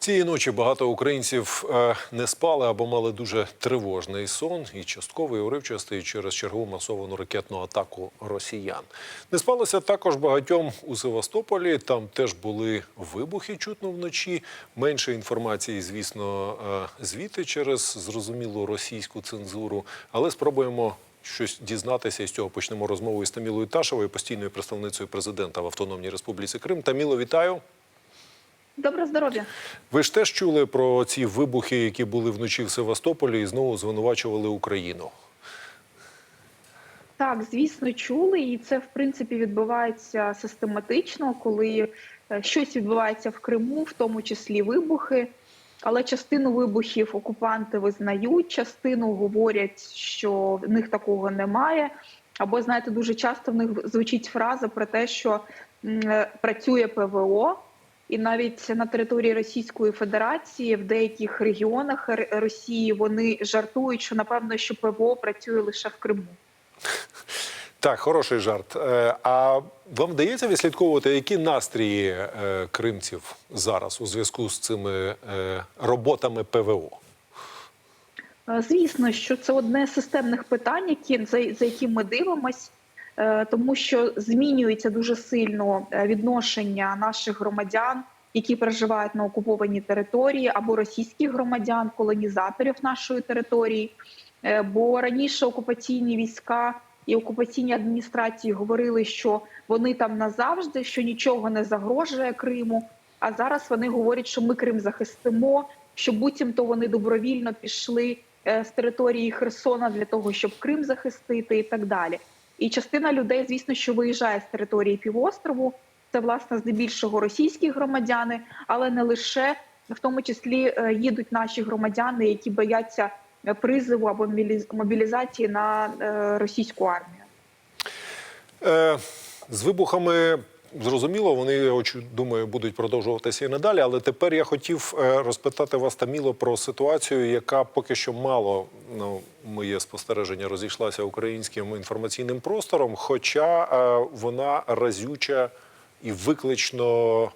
Цієї ночі багато українців е, не спали або мали дуже тривожний сон і частковий уривчастий через чергову масовану ракетну атаку росіян. Не спалося також багатьом у Севастополі. Там теж були вибухи чутно вночі. Менше інформації, звісно, е, звідти через зрозумілу російську цензуру. Але спробуємо щось дізнатися. І з цього почнемо розмову із Тамілою Ташевою, постійною представницею президента в Автономній Республіці Крим. Таміло, вітаю. Доброго здоров'я. Ви ж теж чули про ці вибухи, які були вночі в Севастополі, і знову звинувачували Україну. Так, звісно, чули, і це в принципі відбувається систематично, коли е, щось відбувається в Криму, в тому числі вибухи. Але частину вибухів окупанти визнають, частину говорять, що в них такого немає. Або знаєте, дуже часто в них звучить фраза про те, що е, працює ПВО, і навіть на території Російської Федерації в деяких регіонах Росії вони жартують, що напевно, що ПВО працює лише в Криму. Так, хороший жарт. Е, А вам вдається відслідковувати, які настрії е, кримців зараз у зв'язку з цими е, роботами ПВО? Звісно, що це одне з системних питань, які за, за яким ми дивимось, тому що змінюється дуже сильно е, відношення наших громадян, які проживають на окупованій території, або російських громадян, колонізаторів нашої території. Е, Бо раніше окупаційні війська і окупаційні адміністрації говорили, що вони там назавжди, що нічого не загрожує Криму. А зараз вони говорять, що ми Крим захистимо, що буцімто вони добровільно пішли е, з території Херсона для того, щоб Крим захистити, і так далі. І частина людей, звісно, що виїжджає з території півострову. Це власне здебільшого російські громадяни, але не лише в тому числі е, їдуть наші громадяни, які бояться призиву або мобілізації на е, російську армію. Е, з вибухами зрозуміло, вони я думаю, будуть продовжуватися і надалі. Але тепер я хотів е, розпитати вас, Таміло, про ситуацію, яка поки що мало ну, моє спостереження розійшлася українським інформаційним простором, хоча е, вона разюча і виклично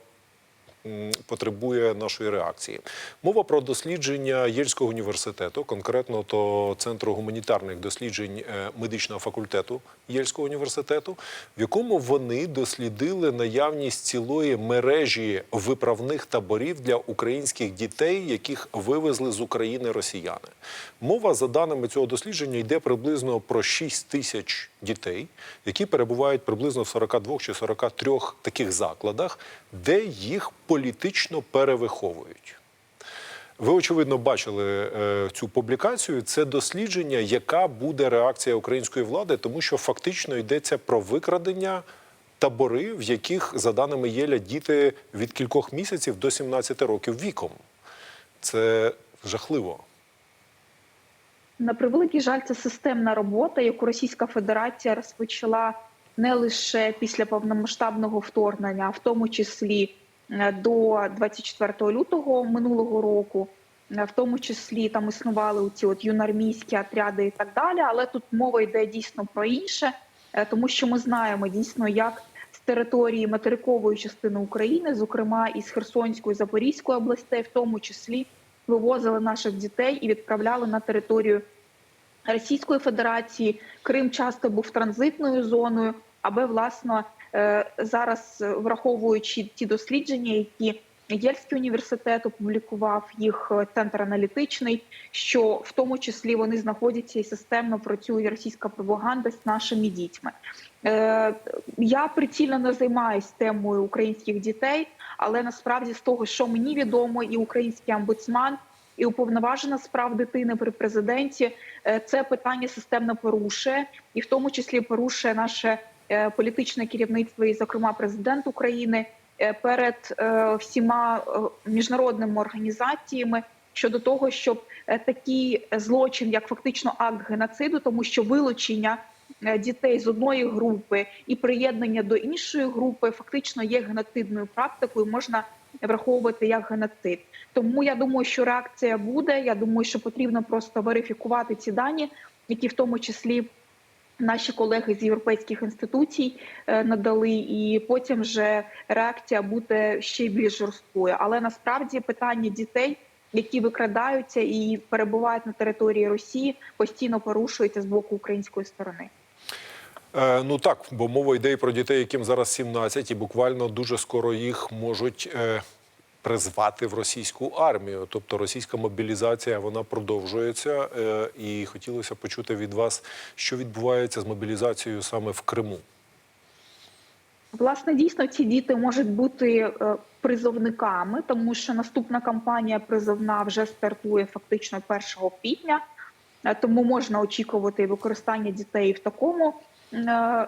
потребує нашої реакції. Мова про дослідження Єльського університету, конкретно то Центру гуманітарних досліджень е, медичного факультету Єльського університету, в якому вони дослідили наявність цілої мережі виправних таборів для українських дітей, яких вивезли з України росіяни. Мова за даними цього дослідження йде приблизно про 6 тисяч дітей, які перебувають приблизно в 42 чи 43 таких закладах, де їх політично перевиховують. Ви очевидно бачили е, цю публікацію. Це дослідження, яка буде реакція української влади, тому що фактично йдеться про викрадення табори, в яких, за даними Єля, діти від кількох місяців до 17 років віком. Це жахливо. На превеликий жаль, це системна робота, яку Російська Федерація розпочала не лише після повномасштабного вторгнення, а в тому числі до 24 лютого минулого року. Е, В тому числі там існували ці от юнармійські отряди і так далі. Але тут мова йде дійсно про інше, е, тому що ми знаємо дійсно, як з території материкової частини України, зокрема із Херсонської Запорізької областей, в тому числі вивозили наших дітей і відправляли на територію Російської Федерації. Крим часто був транзитною зоною, аби власне е, зараз, е, враховуючи ті дослідження, які Єльський університет опублікував їх е, центр аналітичний, що в тому числі вони знаходяться і системно працює російська пропаганда з нашими дітьми. Е, Я прицільно не займаюся темою українських дітей, але насправді з того, що мені відомо, і український омбудсман, і уповноважена з прав дитини при президенті, е, це питання системно порушує, і в тому числі порушує наше е, політичне керівництво, і, зокрема, президент України е, перед е, всіма е, міжнародними організаціями щодо того, щоб е, такий злочин, як фактично акт геноциду, тому що вилучення е, дітей з одної групи і приєднання до іншої групи фактично є геноцидною практикою. Можна враховувати як геноцид. Тому я думаю, що реакція буде. Я думаю, що потрібно просто верифікувати ці дані, які в тому числі наші колеги з європейських інституцій е, надали, і потім вже реакція буде ще більш жорсткою. Але насправді питання дітей, які викрадаються і перебувають на території Росії, постійно порушується з боку української сторони. Е, ну так, бо мова йде і про дітей, яким зараз 17, і буквально дуже скоро їх можуть е, призвати в російську армію. Тобто російська мобілізація вона продовжується. Е, і хотілося почути від вас, що відбувається з мобілізацією саме в Криму. Власне, дійсно, ці діти можуть бути е, призовниками, тому що наступна кампанія призовна вже стартує фактично 1 квітня. Е, Тому можна очікувати використання дітей в такому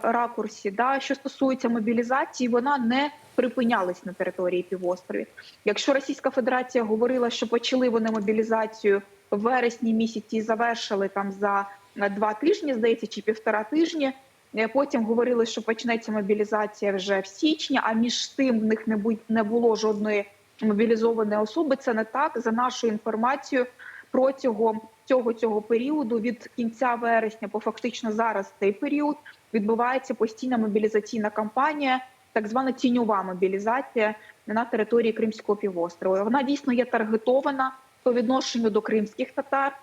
ракурсі. Да. Що стосується мобілізації, вона не припинялась на території півостровів. Якщо Російська Федерація говорила, що почали вони мобілізацію в вересні місяці завершили там за е, два тижні, здається, чи півтора тижні. Е, Потім говорили, що почнеться мобілізація вже в січні. А між тим в них не не було жодної мобілізованої особи. Це не так. За нашою інформацією, протягом цього цього періоду, від кінця вересня, по фактично зараз цей період, відбувається постійна мобілізаційна кампанія, так звана тіньова мобілізація на території Кримського півострова. Вона дійсно є таргетована по відношенню до кримських татар.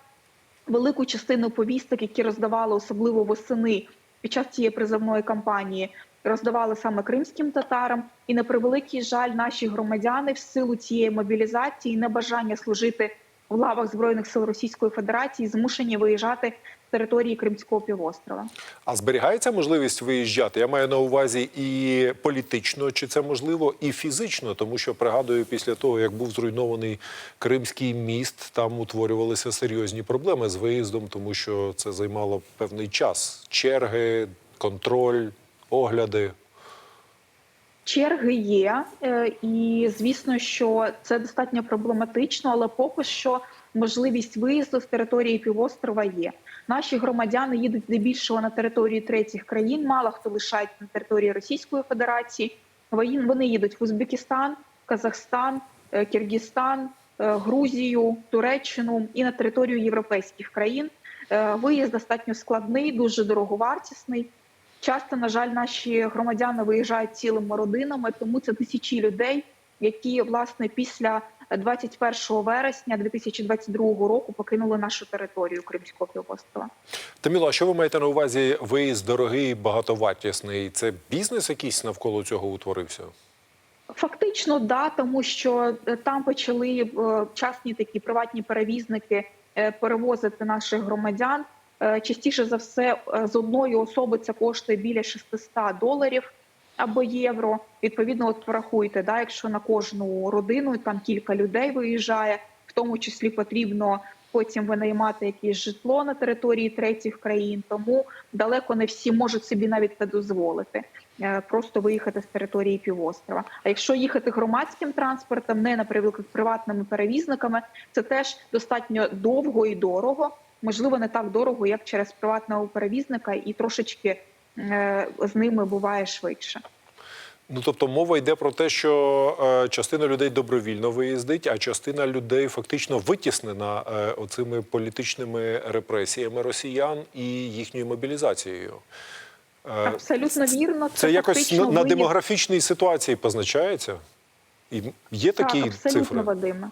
Велику частину повісток, які роздавали особливо восени під час цієї призовної кампанії, роздавали саме кримським татарам. І на превеликий жаль, наші громадяни в силу цієї мобілізації небажання служити в лавах збройних сил Російської Федерації змушені виїжджати з території Кримського півострова. А зберігається можливість виїжджати? Я маю на увазі і політично, чи це можливо, і фізично, тому що пригадую, після того як був зруйнований Кримський міст, там утворювалися серйозні проблеми з виїздом, тому що це займало певний час: черги, контроль, огляди. Черги є, е, і звісно, що це достатньо проблематично, але поки що можливість виїзду з території півострова є. Наші громадяни їдуть здебільшого на території третіх країн. Мало хто лишається на території Російської Федерації. Вони їдуть в Узбекистан, Казахстан, е, Киргизстан, е, Грузію, Туреччину і на територію європейських країн. Виїзд достатньо складний, дуже дороговартісний. Часто, на жаль, наші громадяни виїжджають цілими родинами, тому це тисячі людей, які власне після 21 вересня 2022 року покинули нашу територію Кримського півострова. Таміло, а що ви маєте на увазі виїзд дорогий, багатовартісний? Це бізнес якийсь навколо цього утворився? Фактично, да, тому що е, там почали е, частні такі приватні перевізники е, перевозити наших громадян. Е, Частіше за все, е, з одної особи це коштує біля 600 доларів або євро. Відповідно, от порахуйте, да, якщо на кожну родину там кілька людей виїжджає, в тому числі потрібно потім винаймати якесь житло на території третіх країн. Тому далеко не всі можуть собі навіть це дозволити. е, Просто виїхати з території півострова. А якщо їхати громадським транспортом, не наприклад приватними перевізниками, це теж достатньо довго і дорого. Можливо, не так дорого, як через приватного перевізника, і трошечки е, з ними буває швидше. Ну тобто мова йде про те, що е, частина людей добровільно виїздить, а частина людей фактично витіснена е, оцими політичними репресіями росіян і їхньою мобілізацією. Абсолютно вірно. Це якось фактично на, на демографічній ситуації позначається? І є такі так, абсолютно, цифри? Вадиме.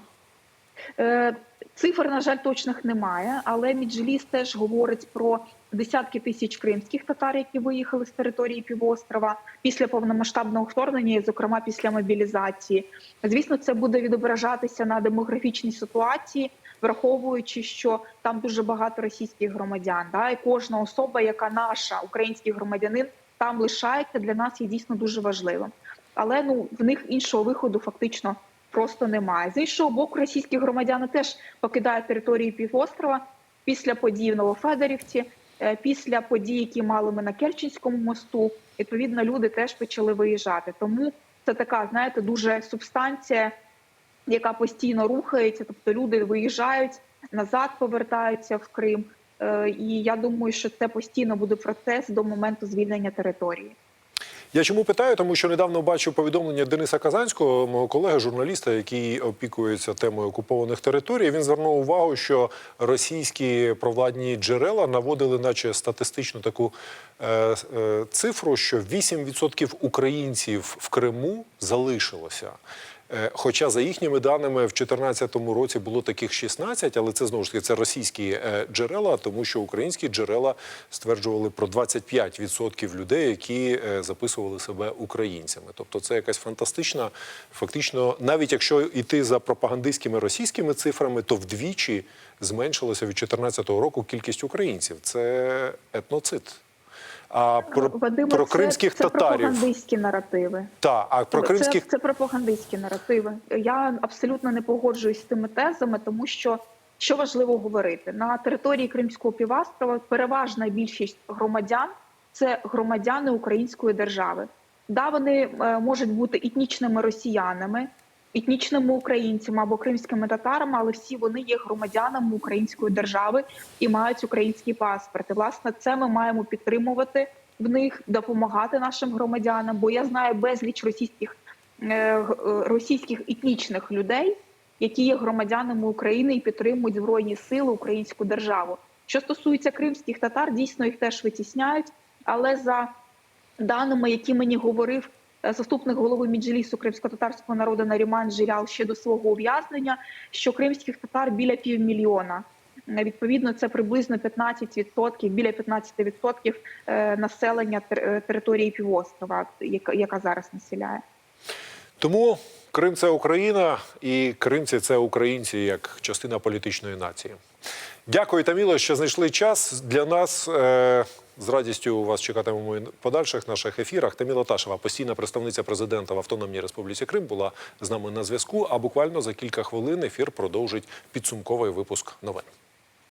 Цифр, на жаль, точних немає, але Міджліс теж говорить про десятки тисяч кримських татар, які виїхали з території півострова після повномасштабного вторгнення, і, зокрема після мобілізації. Звісно, це буде відображатися на демографічній ситуації, враховуючи, що там дуже багато російських громадян. Да, і кожна особа, яка наша український громадянин, там лишається для нас є дійсно дуже важливим. Але ну в них іншого виходу фактично просто немає. З іншого боку, російські громадяни теж покидають територію півострова після подій в Новофедорівці, е, після подій, які мали ми на Керченському мосту. Відповідно, люди теж почали виїжджати. Тому це така, знаєте, дуже субстанція, яка постійно рухається. Тобто люди виїжджають назад, повертаються в Крим. Е, І я думаю, що це постійно буде процес до моменту звільнення території. Я чому питаю? Тому що недавно бачив повідомлення Дениса Казанського, мого колеги, журналіста, який опікується темою окупованих територій. Він звернув увагу, що російські провладні джерела наводили, наче статистичну таку е, е, цифру, що 8% українців в Криму залишилося. Е, Хоча за їхніми даними в 2014 році було таких 16, але це знову ж таки це російські е, джерела, тому що українські джерела стверджували про 25% людей, які е, записували себе українцями. Тобто це якась фантастична, фактично, навіть якщо йти за пропагандистськими російськими цифрами, то вдвічі зменшилася від 2014 року кількість українців. Це етноцид. А про, Вадиме, про кримських це, татарів. пропагандистські наративи. Та, а про кримських Це, це пропагандистські наративи. Я абсолютно не погоджуюсь з тими тезами, тому що що важливо говорити на території Кримського півострова переважна більшість громадян це громадяни Української держави. Да, вони е, можуть бути етнічними росіянами, етнічними українцями або кримськими татарами, але всі вони є громадянами Української держави і мають український паспорт. І, власне, це ми маємо підтримувати в них, допомагати нашим громадянам. Бо я знаю безліч російських е, е, російських етнічних людей, які є громадянами України і підтримують збройні сили українську державу. Що стосується кримських татар, дійсно їх теж витісняють, але за даними, які мені говорив заступник голови Міджлісу кримсько-татарського народу Наріман Жилял ще до свого ув'язнення, що кримських татар біля півмільйона. Е, Відповідно, це приблизно 15%, біля 15% е, населення тер- е, території півострова, яка, зараз населяє. Тому Крим це Україна, і кримці це українці як частина політичної нації. Дякую, Таміло, що знайшли час для нас. Е, з радістю вас чекатимемо і подальших наших ефірах. Таміла Ташева, постійна представниця президента в Автономній Республіці Крим, була з нами на зв'язку. А буквально за кілька хвилин ефір продовжить підсумковий випуск новин.